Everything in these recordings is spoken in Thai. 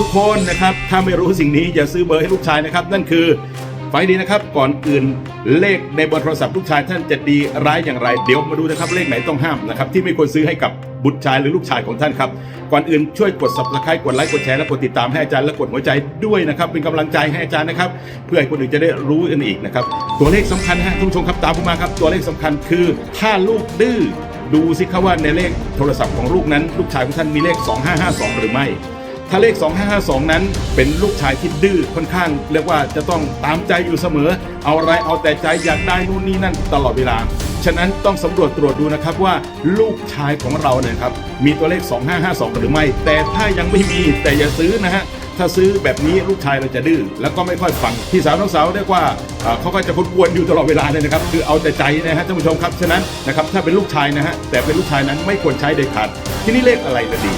ทุกคนนะครับ ถ้าไม่รู้สิ่งนี้อย่าซื้อเบอร์ให้ลูกชายนะครับ นั่นคือไฟดีนะครับ ก่อนอื่นเลขในเบอร์โทรศัพท์ลูกชายท่านจะดีร้ายอย่างไร เดี๋ยวมาดูนะครับเลขไหนต้องห้ามนะครับที่ไม่ควรซื้อให้กับบุตรชายหรือลูกชายของท่านครับ ก่อนอื่นช่วยกด subscribe กดไลค์กดแชร์และกดติดตามให้อาจารย์และกดหัวใจด้วยนะครับ เป็นกำลังใจให้อาจารย์นะครับ เพื่อให้คนอื่นจะได้รู้กันอีกนะครับ ตัวเลขสำคัญฮะท่านผู้ชมครับตามผมมาครับ ตัวเลขสำคัญคือถ้าลูกดื้อดูสิครับว่าในเลขโทรศัพท์ของลูกนั้น ลูกชายของท่านมีเลข 2552 หรือไม่ ถ้าเลข 2552 นั้น เป็นลูกชายที่ดื้อค่อนข้าง เรียกว่าจะต้องตามใจอยู่เสมอ เอาอะไรเอาแต่ใจอยากได้นู่นนี่นั่นตลอดเวลา ฉะนั้นต้องสำรวจตรวจดูนะครับว่าลูกชายของเราเนี่ยครับมีตัวเลข 2552 หรือไม่ แต่ถ้ายังไม่มีแต่อย่าซื้อนะฮะ ถ้าซื้อแบบนี้ลูกชายเราจะดื้อแล้วก็ไม่ค่อยฟังพี่สาวน้องสาวเรียกว่าเอ่อเขาก็จะกวนอยู่ตลอดเวลาเลยนะครับคือเอาแต่ใจนะฮะท่านผู้ชมครับฉะนั้นนะครับถ้าเป็นลูกชายนะฮะแต่เป็นลูกชายนั้นไม่ควรใช้เด็ดขาดทีนี้เลขอะไรละดี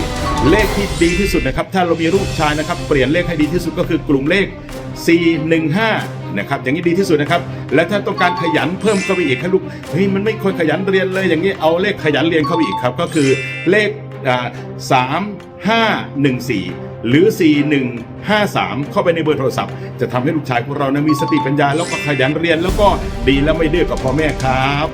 เลขที่ดีที่สุดนะครับถ้าเรามีลูกชายนะครับเปลี่ยนเลขให้ดีที่สุดก็คือกลุ่มเลข 415นะครับอย่างนี้ดีที่สุดนะครับ และถ้าต้องการขยันเพิ่มเข้าไปอีกให้ลูกเฮ้ยมันไม่ค่อยขยันเรียนเลยอย่างนี้เอาเลขขยันเรียนเข้าไปอีกครับ ก็คือเลขสาม ห้าหนึ่งสี่หรือ 4153 เข้าไปในเบอร์โทรศัพท์ จะทำให้ลูกชายของเรานะมีสติปัญญาแล้วก็ขยันเรียนแล้วก็ดีและไม่ดื้อกับพ่อแม่ครับ